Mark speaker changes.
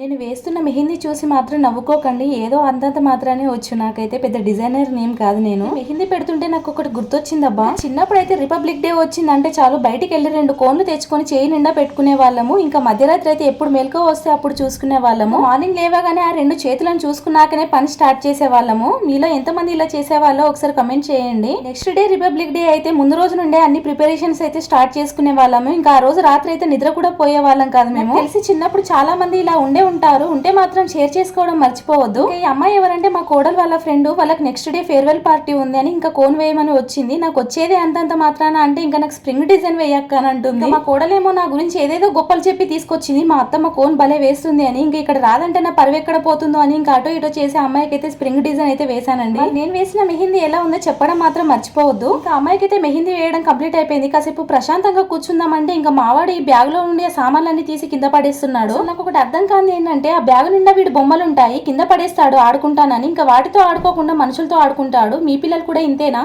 Speaker 1: నేను వేస్తున్న మెహందీ చూసి మాత్రం నవ్వుకోకండి. ఏదో అంతంత మాత్రానే వచ్చు. నాకైతే పెద్ద డిజైనర్ నేమ్ కాదు నేను. మెహందీ పెడుతుంటే నాకు ఒకటి గుర్తొచ్చిందబ్బా. చిన్నప్పుడు అయితే రిపబ్లిక్ డే వచ్చిందంటే చాలు బయటికి వెళ్ళి రెండు కోన్లు తెచ్చుకొని చేయి నిండా పెట్టుకునే వాళ్ళము. ఇంకా మధ్యరాత్రి అయితే ఎప్పుడు మెలకువ వస్తే అప్పుడు చూసుకునే వాళ్ళము. మార్నింగ్ లేవగానే ఆ రెండు చేతులను చూసుకున్నాకనే పని స్టార్ట్ చేసే వాళ్ళము. మీలో ఎంతమంది ఇలా చేసేవాళ్ళో ఒకసారి కమెంట్ చేయండి. నెక్స్ట్ డే రిపబ్లిక్ డే అయితే ముందు రోజు నుండే అన్ని ప్రిపరేషన్స్ అయితే స్టార్ట్ చేసుకునే వాళ్ళము. ఇంకా ఆ రోజు రాత్రి అయితే నిద్ర కూడా పోయే వాళ్ళం కాదు మేము. తెలిసి చిన్నప్పుడు చాలా మంది ఇలా ఉండే ఉంటారు ఉంటే మాత్రం షేర్ చేసుకోవడం మర్చిపోవద్దు. ఈ అమ్మాయి ఎవరంటే మా కోడలు వాళ్ళ ఫ్రెండ్ వాళ్ళకి నెక్స్ట్ డే ఫేర్వెల్ పార్టీ ఉంది అని ఇంకా కోన్ వేయమని వచ్చింది. నాకు వచ్చేదే అంతంత మాత్రాన అంటే ఇంకా నాకు స్ప్రింగ్ డిజైన్ వేయక్క అని అంటుంది మా కోడలేమో నా గురించి ఏదేదో గొప్పలు చెప్పి తీసుకొచ్చింది. మా అత్తమ్మ కోన్ భలే వేస్తుంది అని ఇంకా ఇక్కడ రాదంటే నా పరువు ఎక్కడ పోతుందో అని ఇంకా అటో ఇటో చేసి అమ్మాయికి అయితే స్ప్రింగ్ డిజైన్ అయితే వేశానండి. నేను వేసిన మెహిందీ ఎలా ఉందో చెప్పడం మాత్రం మర్చిపోవద్దు. ఇంకా అమ్మాయికి అయితే మెహిందీ వేయడం కంప్లీట్ అయిపోయింది. కాసేపు ప్రశాంతంగా కూర్చుందామంటే ఇంకా మావాడు ఈ బ్యాగ్లో ఉండే ఆ సామాన్లన్నీ తీసి కింద పడేస్తున్నాడు. నాకు ఒకటి అర్థం కాదు ఏంటంటే ఆ బ్యాగ్ నిండా వీడి బొమ్మలు ఉంటాయి కింద పడేస్తాడు ఆడుకుంటానని. ఇంకా వాటితో ఆడుకోకుండా మనుషులతో ఆడుకుంటాడు. మీ పిల్లలు కూడా ఇంతేనా?